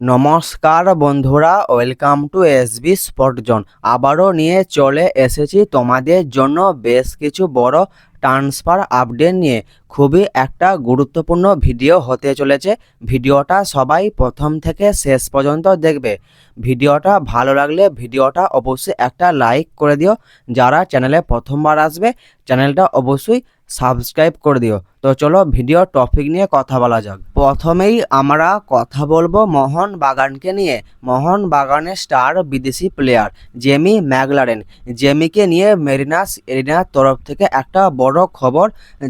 নমস্কার বন্ধুরা welcome to S SB স্পটজন আবারও নিয়ে চলে এসেছি তোমাদের জন্য বেশ কিছু বড় ট্রান্সফার আপডেট নিয়ে। খুবই একটা গুরুত্বপূর্ণ ভিডিও হতে চলেছে। ভিডিওটা সবাই প্রথম থেকে শেষ পর্যন্ত দেখবে। ভিডিওটা ভালো লাগলে ভিডিওটা অবশ্যই একটা লাইক করে দিও। যারা চ্যানেলে প্রথমবার আসবে চ্যানেলটা অবশ্যই সাবস্ক্রাইব করে দিও। তো চলো ভিডিও টপিক নিয়ে কথা বলা যাক। প্রথমেই আমরা কথা বলব মোহন বাগানকে নিয়ে। মোহন বাগানের স্টার বিদেশি প্লেয়ার জেমি ম্যাগলারেন জেমিকে নিয়ে মেরিনাস এরিনার তরফ থেকে একটা বড় খবর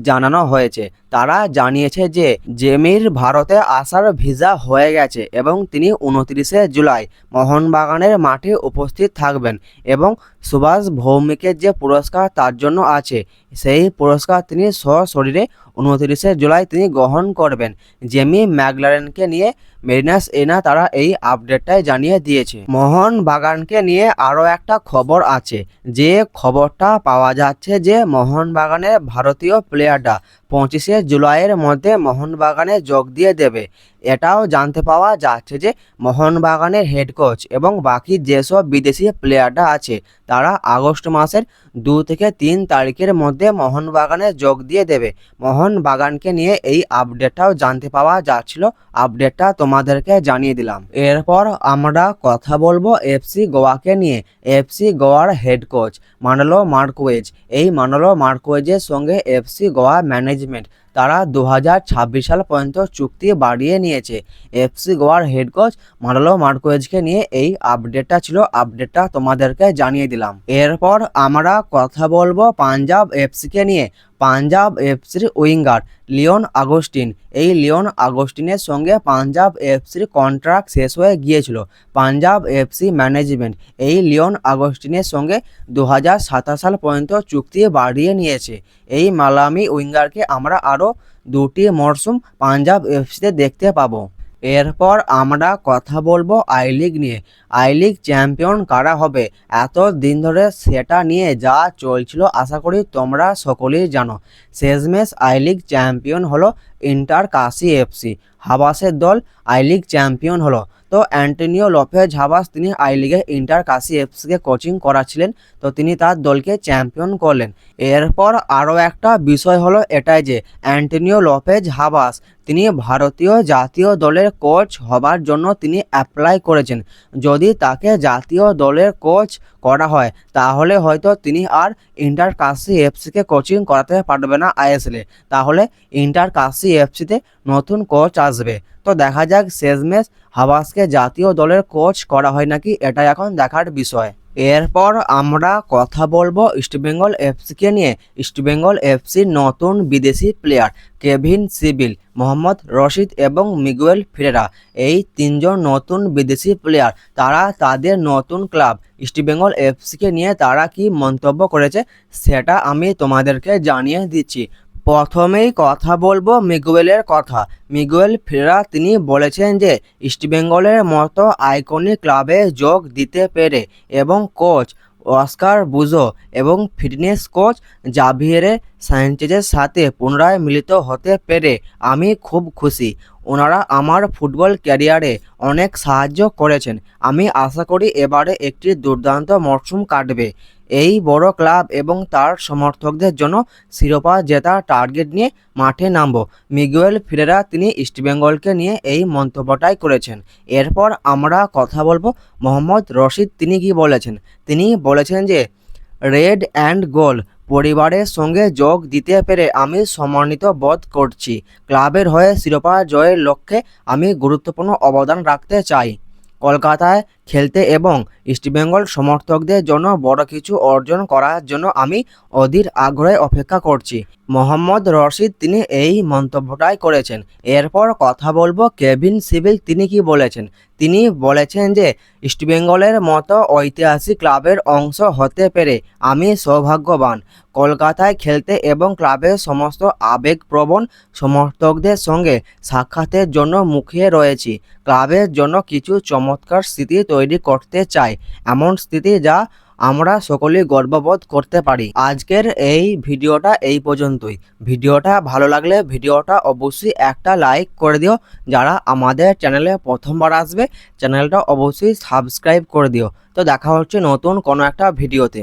জানানো হয়েছে। তারা জানিয়েছে যে জেমির ভারতে আসার ভিসা হয়ে গেছে এবং তিনি উনত্রিশে জুলাই মোহনবাগানের মাঠে উপস্থিত থাকবেন এবং সুভাষ ভৌমিকের যে পুরস্কার তার জন্য আছে, সেই পুরস্কার তিনি সশরীরে উনত্রিশে জুলাই তিনি গ্রহণ করবেন। জেমি ম্যাগলারেনকে নিয়ে মেরিনাস এনা তারা এই আপডেটটাই জানিয়ে দিয়েছে। মোহন বাগানকে নিয়ে আরও একটা খবর আছে। যে খবরটা পাওয়া যাচ্ছে যে মোহন বাগানের ভারতীয় প্লেয়ারটা পঁচিশে জুলাইয়ের মধ্যে মোহনবাগানে যোগ দিয়ে দেবে। এটাও জানতে পাওয়া যাচ্ছে যে মোহনবাগানের হেড কোচ এবং বাকি যেসব বিদেশি প্লেয়াররা আছে, তারা আগস্ট মাসের দু থেকে তিন তারিখের মধ্যে মোহনবাগানে যোগ দিয়ে দেবে। মোহনবাগানকে নিয়ে এই আপডেটটাও জানতে পাওয়া যাচ্ছিল। আপডেটটা তোমাদেরকে জানিয়ে দিলাম। এরপর আমরা কথা বলব এফসি গোয়াকে নিয়ে। এফসি গোয়ার হেড কোচ মানলো মার্কোয়েজ। এই মানলো মার্কোয়েজের সঙ্গে এফসি গোয়া ম্যানেজমেন্ট তারা দু হাজার ছাব্বিশ সাল পর্যন্ত চুক্তি বাড়িয়ে নিয়েছে। এফসি গোয়ার হেড কোচ মানলো মার্কোয়েজকে নিয়ে এই আপডেটটা ছিল আপডেটটা তোমাদেরকে জানিয়ে দিলাম। এরপর আমরা কথা বলব পাঞ্জাব এফসিকে নিয়ে। পাঞ্জাব এফসির উইঙ্গার লিওন আগস্টিন। এই লিওন আগস্টিনের সঙ্গে পাঞ্জাব এফসির কন্ট্রাক্ট শেষ হয়ে গিয়েছিল। পাঞ্জাব এফসি ম্যানেজমেন্ট এই লিওন আগস্টিনের সঙ্গে দু হাজার সাতাশ সাল পর্যন্ত চুক্তি বাড়িয়ে নিয়েছে। এই মালামি উইঙ্গারকে আমরা আরও দুটি মরশুম পাঞ্জাব এফসিতে দেখতে পাবো। এরপর আমরা কথা বলব আই লিগ নিয়ে। আই লিগ চ্যাম্পিয়ন কারা হবে? এত দিন ধরে সেটা নিয়ে যা চলছিল, আশা করি তোমরা সকলেই জানো। শেষমেশ আই লিগ চ্যাম্পিয়ন হলো ইন্টার কাশি এফসি হাবাসের দল আই লিগ চ্যাম্পিয়ন হলো। তো অ্যান্টনিও লোপেজ হাবাস, তিনি আই লিগে ইন্টার কাশি এফসিকে কোচিং করাছিলেন তো তিনি তার দলকে চ্যাম্পিয়ন করলেন। এরপর আরও একটা বিষয় হলো এটাই যে, অ্যান্টনিও লোপেজ হাবাস, তিনি ভারতীয় জাতীয় দলের কোচ হবার জন্য তিনি অ্যাপ্লাই করেছেন। যদি তাকে জাতীয় দলের কোচ করা হয়, তাহলে হয়তো তিনি আর ইন্টার কাশি এফসিকে কোচিং করাতে পারবে না আইএসএলে তাহলে ইন্টার কাশি এফসিতে নতুন কোচ আসবে। তো দেখা যাক শেষমেশ হাবাসকে জাতীয় দলের কোচ করা হয় নাকি এটা এখন দেখার বিষয়। এরপর আমরা কথা বলব ইস্টবেঙ্গল এফসিকে নিয়ে। ইস্টবেঙ্গল এফসির নতুন বিদেশি player Kevin Sibille Mohammad Rashid এবং মিগুয়েল ফিরেরা এই তিনজন নতুন বিদেশি প্লেয়ার তারা তাদের নতুন ক্লাব ইস্টবেঙ্গল এফসিকে নিয়ে তারা কি মন্তব্য করেছে সেটা আমি তোমাদেরকে জানিয়ে দিচ্ছি। প্রথমেই কথা বলব মিগুয়েলের কথা। মিগুয়েল ফেরা তিনি বলেছেন যে ইস্টবেঙ্গলের মতো আইকনিক ক্লাবে যোগ দিতে পেরে এবং কোচ অস্কার বুজো এবং ফিটনেস কোচ জাভিয়েরে সায়েন্সেজের সাথে পুনরায় মিলিত হতে পেরে আমি খুব খুশি। ওনারা আমার ফুটবল ক্যারিয়ারে অনেক সাহায্য করেছেন। আমি আশা করি এবারে একটি দুর্দান্ত মরশুম কাটবে। এই বড় ক্লাব এবং তার সমর্থকদের জন্য শিরোপা জেতার টার্গেট নিয়ে মাঠে নামব। মিগুয়েল ফিরেরা তিনি ইস্টবেঙ্গলকে নিয়ে এই মন্তব্যটাই করেছেন। এরপর আমরা কথা বলব মোহাম্মদ রশিদ তিনি কি বলেছেন? তিনি বলেছেন যে রেড অ্যান্ড গোল্ড পরিবারের সঙ্গে যোগ দিতে পেরে আমি সমন্বিত বোধ করছি। ক্লাবের হয়ে শিরোপা জয়ের লক্ষ্যে আমি গুরুত্বপূর্ণ অবদান রাখতে চাই। কলকাতায় খেলতে এবং ইস্টবেঙ্গল সমর্থকদের জন্য বড় কিছু অর্জন করার জন্য আমি অধীর আগ্রহে অপেক্ষা করছি। মোহাম্মদ রশিদ, তিনি এই মন্তব্যটাই করেছেন। এরপর কথা বলব কেভিন সিভিল, তিনি কি বলেছেন? তিনি বলেছেন যে ইস্টবেঙ্গলের মতো ঐতিহাসিক ক্লাবের অংশ হতে পেরে আমি সৌভাগ্যবান। কলকাতায় খেলতে এবং ক্লাবের সমস্ত আবেগপ্রবণ সমর্থকদের সঙ্গে সাক্ষাতের জন্য মুখিয়ে রয়েছি। ক্লাবের জন্য কিছু চমৎকার স্মৃতি তৈরি করতে চাই। এমন স্থিতি যা আমরা সকলেই গর্ববোধ করতে পারি। আজকের এই ভিডিওটা এই পর্যন্তই। ভিডিওটা ভালো লাগলে ভিডিওটা অবশ্যই একটা লাইক করে দিও। যারা আমাদের চ্যানেলে প্রথমবার আসবে, চ্যানেলটা অবশ্যই সাবস্ক্রাইব করে দিও। তো দেখা হচ্ছে নতুন কোনো একটা ভিডিওতে।